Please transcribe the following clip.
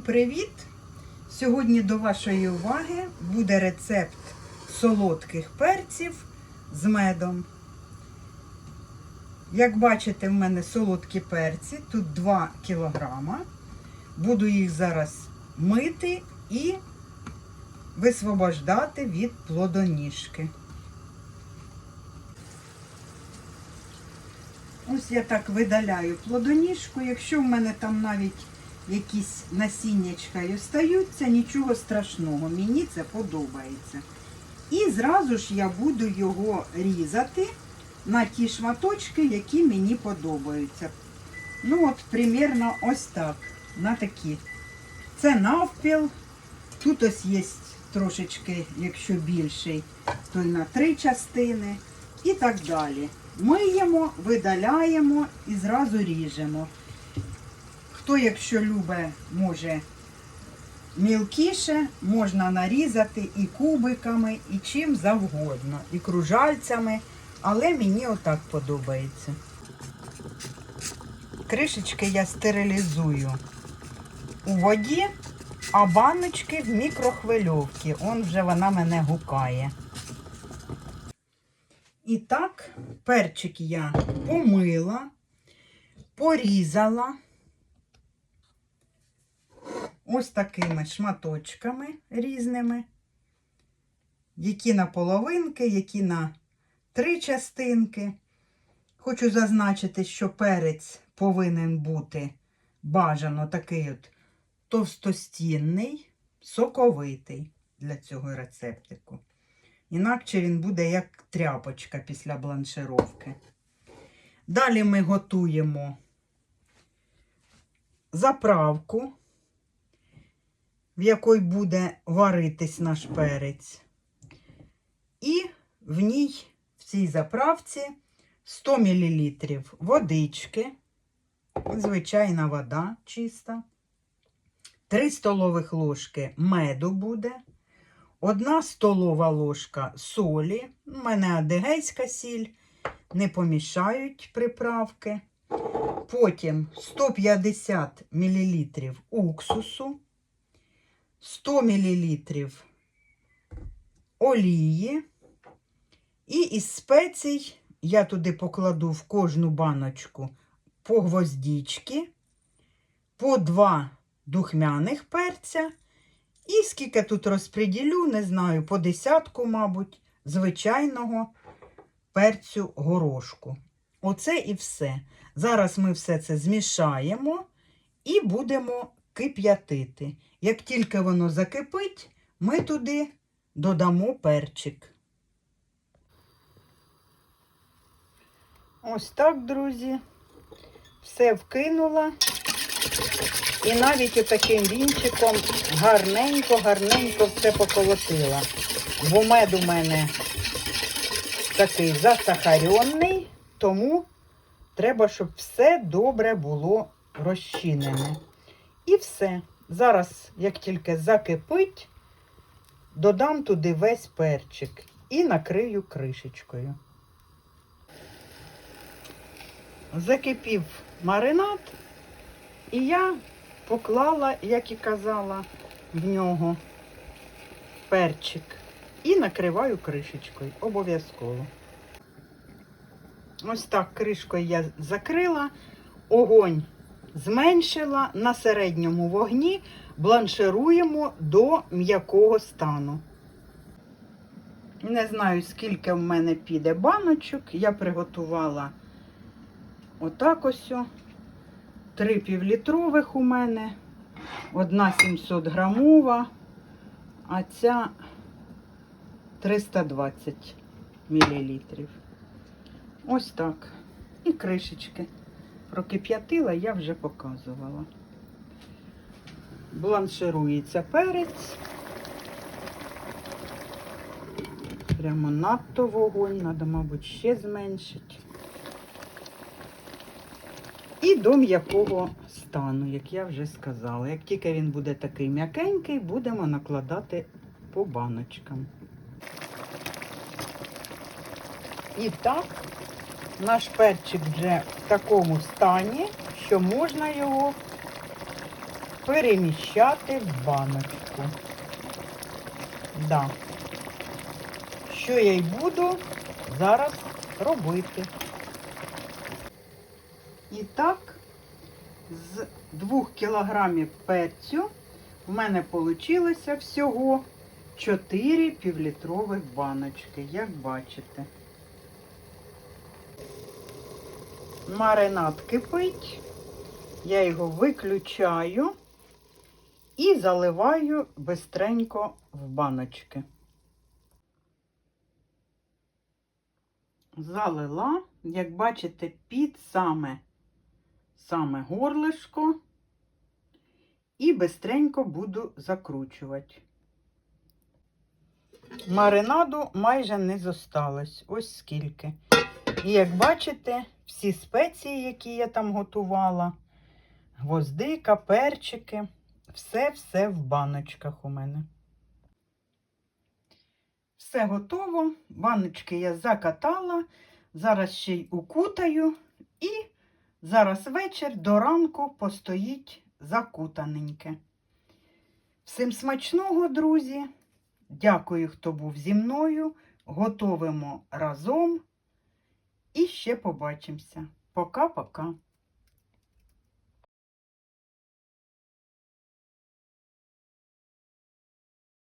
привіт! Сьогодні до вашої уваги буде рецепт солодких перців з медом. Як бачите, в мене солодкі перці, тут 2 кілограма. Буду їх зараз мити і висвобождати від плодоніжки. Ось я так видаляю плодоніжку. Якщо в мене там навіть якісь насіннячка і остаються, нічого страшного, мені це подобається. І зразу ж я буду його різати на ті шматочки, які мені подобаються. Ну от, примірно ось так. На такі. Це навпіл. Тут ось є трошечки, якщо більший, то й на три частини і так далі. Миємо, видаляємо і зразу ріжемо. Хто, якщо любить, може мілкіше, можна нарізати і кубиками, і чим завгодно, і кружальцями, але мені отак подобається. Кришечки я стерилізую у воді, а баночки в мікрохвильовці. Он вже вона мене гукає. І так, перчик я помила, порізала ось такими шматочками різними, які на половинки, які на три частинки. Хочу зазначити, що перець повинен бути бажано такий от товстостінний, соковитий для цього рецептику. Інакше він буде як тряпочка після бланшировки. Далі ми готуємо заправку, в якій буде варитись наш перець. І в ній, в цій заправці, 100 мл водички, звичайна вода чиста, 3 столових ложки меду буде. Одна столова ложка солі. У мене адигейська сіль, не помішають приправки. Потім 150 мл уксусу, 100 мл олії. І із спецій я туди покладу в кожну баночку по гвоздічки, по два духмяних перця. І скільки тут розподілю, не знаю, по десятку, мабуть, звичайного перцю горошку. Оце і все. Зараз ми все це змішаємо і будемо кип'ятити. Як тільки воно закипить, ми туди додамо перчик. Ось так, друзі. Все вкинула. І навіть отаким вінчиком гарненько-гарненько все поколотила. Бо мед у мене такий засахаренний, тому треба, щоб все добре було розчинене. І все. Зараз, як тільки закипить, додам туди весь перчик і накрию кришечкою. Закипів маринад. І я поклала, як і казала, в нього перчик і накриваю кришечкою обов'язково. Ось так кришкою я закрила, огонь зменшила на середньому вогні, бланшируємо до м'якого стану. Не знаю, скільки в мене піде баночок. Я приготувала отак ось. Три півлітрових у мене, одна 700 грамова, а ця 320 мілілітрів. Ось так. І кришечки. Прокип'ятила, я вже показувала. Бланширується перець. Прямо надто вогонь, треба, мабуть, ще зменшити. І до м'якого стану, як я вже сказала. Як тільки він буде такий м'якенький, будемо накладати по баночкам. І так, наш перчик вже в такому стані, що можна його переміщати в баночку. Да. Що я й буду зараз робити. І так, з 2 кілограмів перцю в мене вийшло всього 4 півлітрових баночки, як бачите. Маринад кипить, я його виключаю і заливаю бистренько в баночки. Залила, як бачите, під саме, саме горлишко і бистренько буду закручувати. Маринаду майже не зосталось, ось скільки. І як бачите, всі спеції, які я там готувала, гвоздика, перчики, все-все в баночках у мене. Все готово. Баночки я закатала. Зараз ще й укутаю. І зараз вечір до ранку постоїть закутаненьке. Всім смачного, друзі! Дякую, хто був зі мною. Готовимо разом. І ще побачимося. Пока-пока.